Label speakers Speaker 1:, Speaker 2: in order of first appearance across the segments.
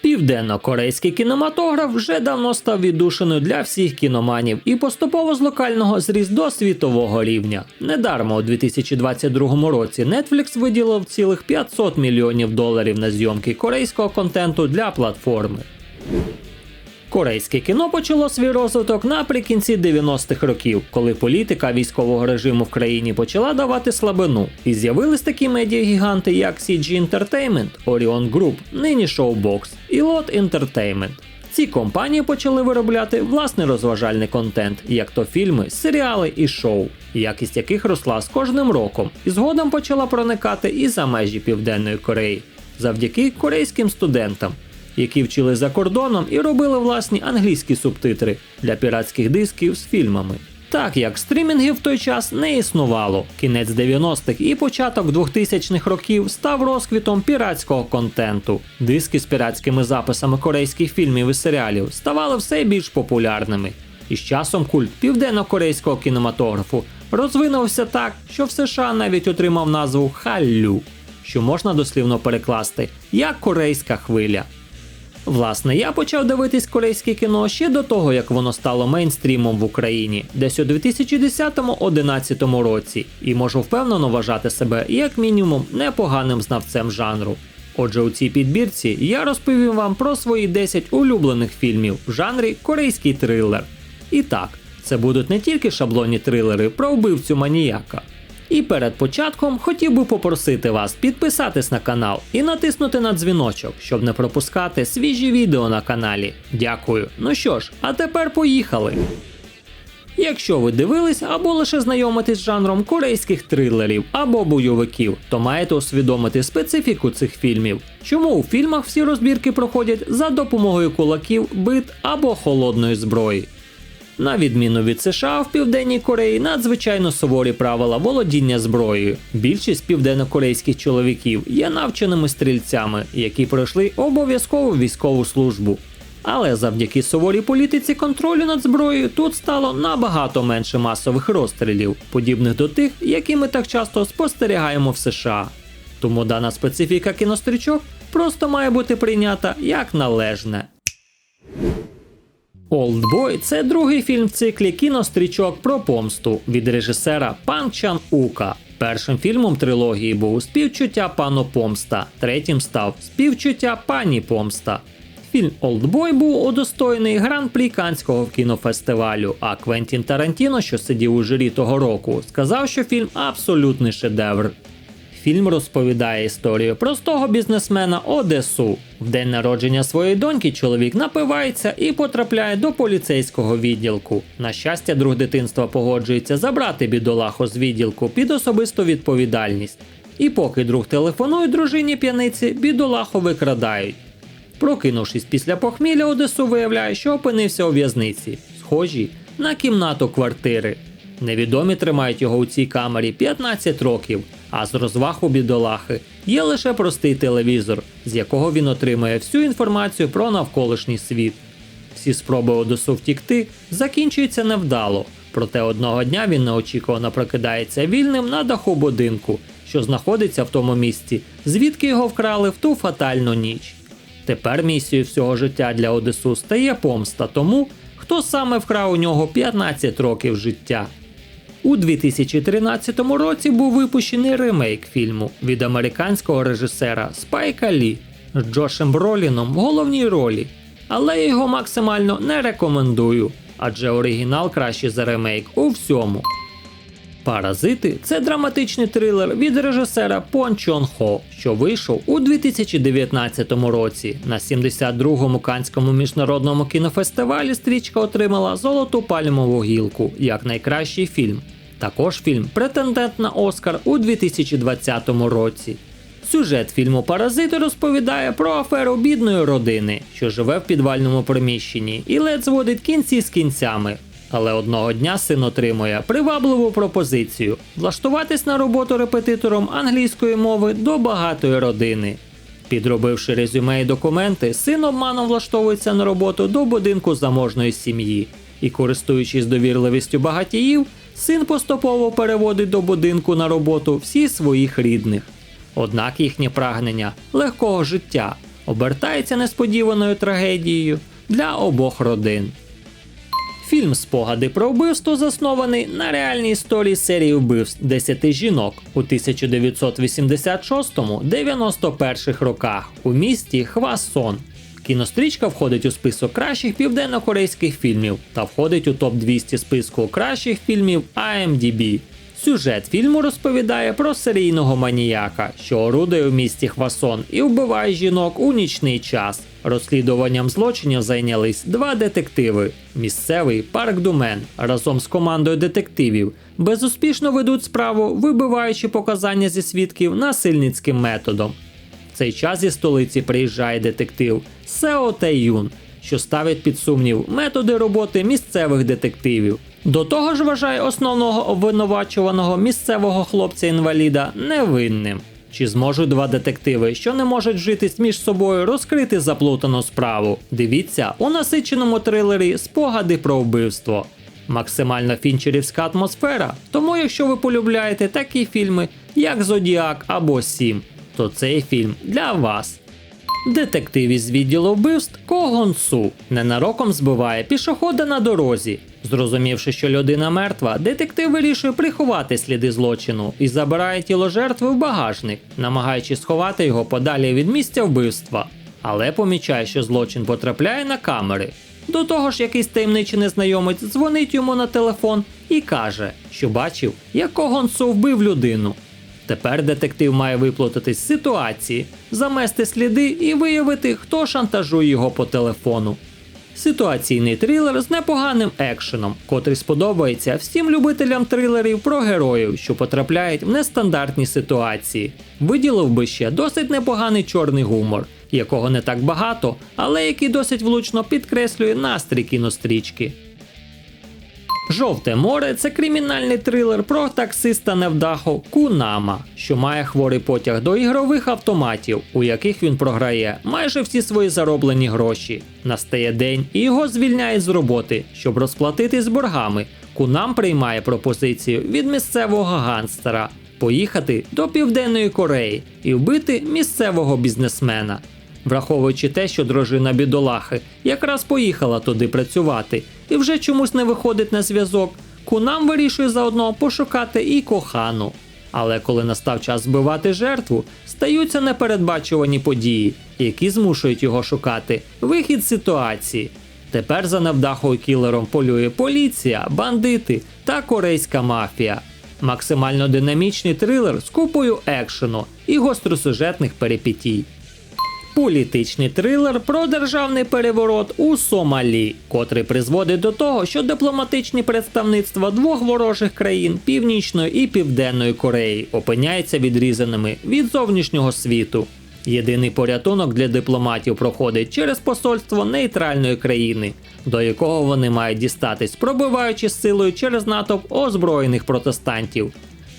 Speaker 1: Південно-корейський кінематограф вже давно став віддушиною для всіх кіноманів і поступово з локального зріс до світового рівня. Недармо у 2022 році Netflix виділив цілих 500 мільйонів доларів на зйомки корейського контенту для платформи. Корейське кіно почало свій розвиток наприкінці 90-х років, коли політика військового режиму в країні почала давати слабину, і з'явились такі медіагіганти, як CG Entertainment, Orion Group, нині Showbox і Lot Entertainment. Ці компанії почали виробляти власний розважальний контент, як то фільми, серіали і шоу, якість яких росла з кожним роком, і згодом почала проникати і за межі Південної Кореї, завдяки корейським студентам, які вчили за кордоном і робили власні англійські субтитри для піратських дисків з фільмами. Так як стрімінгів в той час не існувало, кінець 90-х і початок 2000-х років став розквітом піратського контенту. Диски з піратськими записами корейських фільмів і серіалів ставали все більш популярними. І з часом культ південно-корейського кінематографу розвинувся так, що в США навіть отримав назву Халлю, що можна дослівно перекласти як корейська хвиля. Власне, я почав дивитись корейське кіно ще до того, як воно стало мейнстрімом в Україні, десь у 2010-11 році, і можу впевнено вважати себе як мінімум непоганим знавцем жанру. Отже, у цій підбірці я розповім вам про свої 10 улюблених фільмів в жанрі корейський трилер. І так, це будуть не тільки шаблонні трилери про вбивцю маніяка. І перед початком хотів би попросити вас підписатись на канал і натиснути на дзвіночок, щоб не пропускати свіжі відео на каналі. Дякую. Ну що ж, а тепер поїхали. Якщо ви дивились або лише знайомитесь з жанром корейських трилерів або бойовиків, то маєте усвідомити специфіку цих фільмів. Чому у фільмах всі розбірки проходять за допомогою кулаків, бит або холодної зброї? На відміну від США, в Південній Кореї надзвичайно суворі правила володіння зброєю. Більшість південнокорейських чоловіків є навченими стрільцями, які пройшли обов'язкову військову службу. Але завдяки суворій політиці контролю над зброєю тут стало набагато менше масових розстрілів, подібних до тих, які ми так часто спостерігаємо в США. Тому дана специфіка кінострічок просто має бути прийнята як належне. Олдбой це другий фільм в циклі кінострічок про помсту від режисера Пан Чан Ука. Першим фільмом трилогії був Співчуття пану Помста, третім став Співчуття пані Помста. Фільм Олдбой був удостоєний гран-прі Канського кінофестивалю, а Квентін Тарантіно, що сидів у журі того року, сказав, що фільм абсолютний шедевр. Фільм розповідає історію простого бізнесмена Одесу. В день народження своєї доньки чоловік напивається і потрапляє до поліцейського відділку. На щастя, друг дитинства погоджується забрати бідолаху з відділку під особисту відповідальність. І поки друг телефонує дружині п'яниці, бідолаху викрадають. Прокинувшись після похмілля, Одесу виявляє, що опинився у в'язниці, схожій на кімнату квартири. Невідомі тримають його у цій камері 15 років, а з розваг у бідолахи є лише простий телевізор, з якого він отримує всю інформацію про навколишній світ. Всі спроби Одесу втікти закінчуються невдало, проте одного дня він неочікувано прокидається вільним на даху будинку, що знаходиться в тому місці, звідки його вкрали в ту фатальну ніч. Тепер місією всього життя для Одесу стає помста тому, хто саме вкрав у нього 15 років життя. У 2013 році був випущений ремейк фільму від американського режисера Спайка Лі з Джошем Броліном в головній ролі, але його максимально не рекомендую, адже оригінал кращий за ремейк у всьому. Паразити це драматичний трилер від режисера Пон Чон Хо, що вийшов у 2019 році. На 72-му Канському міжнародному кінофестивалі стрічка отримала золоту пальмову гілку як найкращий фільм. Також фільм претендент на Оскар у 2020 році. Сюжет фільму Паразити розповідає про аферу бідної родини, що живе в підвальному приміщенні і ледь зводить кінці з кінцями. Але одного дня син отримує привабливу пропозицію влаштуватись на роботу репетитором англійської мови до багатої родини. Підробивши резюме і документи, син обманом влаштовується на роботу до будинку заможної сім'ї і, користуючись довірливістю багатіїв, син поступово переводить до будинку на роботу всі своїх рідних. Однак їхнє прагнення легкого життя обертається несподіваною трагедією для обох родин. Фільм Спогади про вбивство заснований на реальній історії серії вбивств 10 жінок у 1986-91 роках у місті Хвасон. Кінострічка входить у список кращих південно-корейських фільмів та входить у топ 200 списку кращих фільмів IMDb. Сюжет фільму розповідає про серійного маніяка, що орудує в місті Хвасон і вбиває жінок у нічний час. Розслідуванням злочинів зайнялись два детективи: місцевий Парк Думен разом з командою детективів безуспішно ведуть справу, вибиваючи показання зі свідків насильницьким методом. В цей час зі столиці приїжджає детектив Сео Тейюн, що ставить під сумнів методи роботи місцевих детективів. До того ж вважає основного обвинувачуваного місцевого хлопця-інваліда невинним. Чи зможуть два детективи, що не можуть вжитись між собою, розкрити заплутану справу? Дивіться у насиченому трилері Спогади про вбивство. Максимально фінчерівська атмосфера. Тому, якщо ви полюбляєте такі фільми, як Зодіак або Сім, то цей фільм для вас. Детектив із відділу вбивств Ко Гон Су ненароком збиває пішохода на дорозі. Зрозумівши, що людина мертва, детектив вирішує приховати сліди злочину і забирає тіло жертви в багажник, намагаючись сховати його подалі від місця вбивства. Але помічає, що злочин потрапляє на камери. До того ж, якийсь таємничий незнайомець дзвонить йому на телефон і каже, що бачив, як Ко Гон Су вбив людину. Тепер детектив має виплутатись з ситуації, замести сліди і виявити, хто шантажує його по телефону. Ситуаційний трилер з непоганим екшеном, котрий сподобається всім любителям трилерів про героїв, що потрапляють в нестандартні ситуації. Виділив би ще досить непоганий чорний гумор, якого не так багато, але який досить влучно підкреслює настрій кінострічки. Жовте море це кримінальний трилер про таксиста невдаху Кунама, що має хворий потяг до ігрових автоматів, у яких він програє майже всі свої зароблені гроші. Настає день і його звільняють з роботи, щоб розплатити з боргами. Кунам приймає пропозицію від місцевого ганстера поїхати до Південної Кореї і вбити місцевого бізнесмена. Враховуючи те, що дружина бідолахи якраз поїхала туди працювати і вже чомусь не виходить на зв'язок, Кунам вирішує заодно пошукати і кохану. Але коли настав час збивати жертву, стаються непередбачувані події, які змушують його шукати вихід з ситуації. Тепер за невдахою кілером полює поліція, бандити та корейська мафія. Максимально динамічний трилер з купою екшену і гостросюжетних перипетій. Політичний трилер про державний переворот у Сомалі, котрий призводить до того, що дипломатичні представництва двох ворожих країн Північної і Південної Кореї опиняються відрізаними від зовнішнього світу. Єдиний порятунок для дипломатів проходить через посольство нейтральної країни, до якого вони мають дістатись, пробиваючи силою через натовп озброєних протестантів.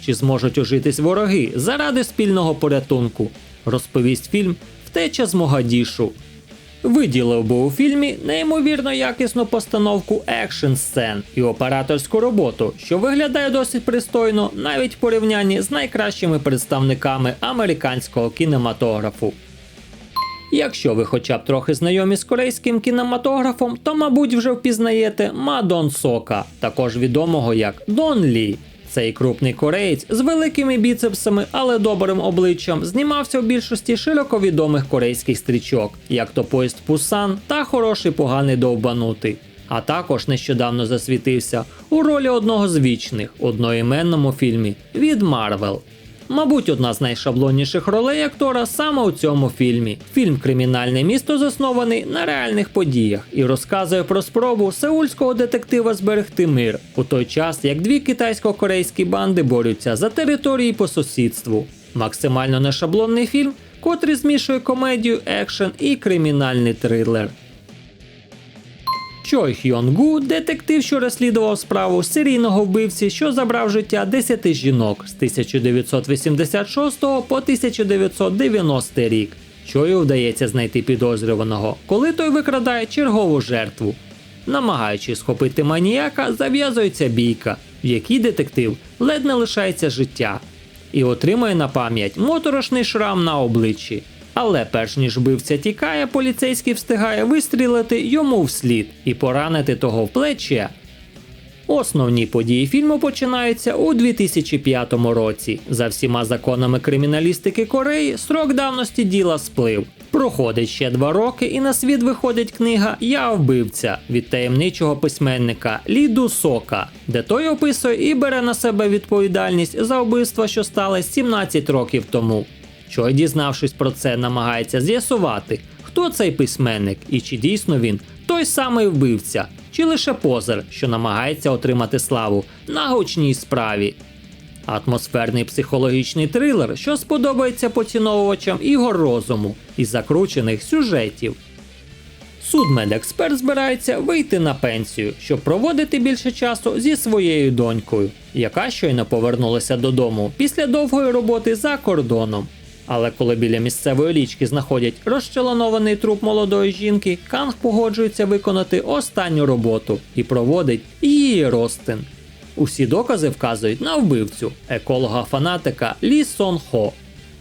Speaker 1: Чи зможуть ужитись вороги заради спільного порятунку? Розповість фільм Втеча з Могадішу. Виділив би у фільмі неймовірно якісну постановку екшн сцен і операторську роботу, що виглядає досить пристойно навіть в порівнянні з найкращими представниками американського кінематографу. Якщо ви хоча б трохи знайомі з корейським кінематографом, то, мабуть, вже впізнаєте Мадон Сока, також відомого як Дон Лі. Цей крупний кореєць з великими біцепсами, але добрим обличчям знімався в більшості широко відомих корейських стрічок, як то поїзд Пусан та хороший поганий довбанутий. А також нещодавно засвітився у ролі одного з вічних у одноіменному фільмі від Марвел. Мабуть, одна з найшаблонніших ролей актора саме у цьому фільмі. Фільм Кримінальне місто заснований на реальних подіях і розказує про спробу сеульського детектива зберегти мир у той час, як дві китайсько-корейські банди борються за території по сусідству. Максимально нешаблонний фільм, котрий змішує комедію, екшен і кримінальний трилер. Чой Хьонгу – детектив, що розслідував справу серійного вбивці, що забрав життя 10 жінок з 1986 по 1990 рік. Чою вдається знайти підозрюваного, коли той викрадає чергову жертву. Намагаючись схопити маніяка, зав'язується бійка, в якій детектив ледь не лишається життя, і отримує на пам'ять моторошний шрам на обличчі. Але перш ніж вбивця тікає, поліцейський встигає вистрілити йому вслід і поранити того в плече. Основні події фільму починаються у 2005 році. За всіма законами криміналістики Кореї срок давності діла сплив. Проходить ще два роки, і на світ виходить книга Я вбивця від таємничого письменника Лі Ду Сока, де той описує і бере на себе відповідальність за вбивство, що сталося 17 років тому. Чой, дізнавшись про це, намагається з'ясувати, хто цей письменник і чи дійсно він той самий вбивця, чи лише позер, що намагається отримати славу на гучній справі. Атмосферний психологічний трилер, що сподобається поціновувачам ігор розуму і закручених сюжетів. Судмедексперт збирається вийти на пенсію, щоб проводити більше часу зі своєю донькою, яка щойно повернулася додому після довгої роботи за кордоном. Але коли біля місцевої річки знаходять розчленований труп молодої жінки, Канг погоджується виконати останню роботу і проводить її розтин. Усі докази вказують на вбивцю, еколога-фанатика Лі Сон Хо.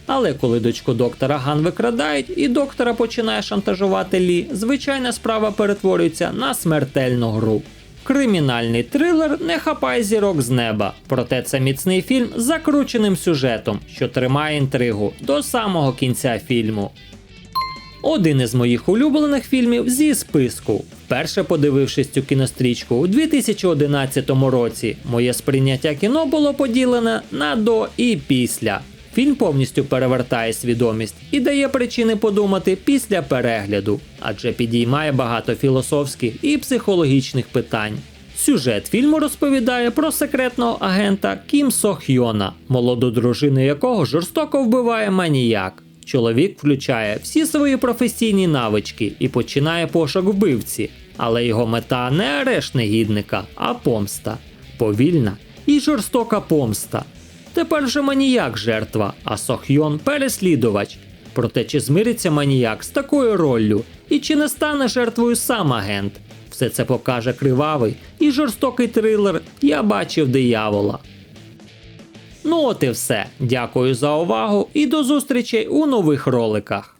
Speaker 1: Але коли дочку доктора Ган викрадають і доктора починає шантажувати Лі, звичайна справа перетворюється на смертельну гру. Кримінальний трилер не хапає зірок з неба, проте це міцний фільм з закрученим сюжетом, що тримає інтригу до самого кінця фільму. Один із моїх улюблених фільмів зі списку. Вперше подивившись цю кінострічку у 2011 році, моє сприйняття кіно було поділене на до і після. Фільм повністю перевертає свідомість і дає причини подумати після перегляду, адже підіймає багато філософських і психологічних питань. Сюжет фільму розповідає про секретного агента Кім Со Хьйона, молоду дружину якого жорстоко вбиває маніяк. Чоловік включає всі свої професійні навички і починає пошук вбивці, але його мета не арешт негідника, а помста. Повільна і жорстока помста. Тепер же маніяк жертва, а Сохйон переслідувач. Проте чи змириться маніяк з такою роллю, і чи не стане жертвою сам агент? Все це покаже кривавий і жорстокий трилер Я бачив диявола. Ну от і все. Дякую за увагу і до зустрічей у нових роликах.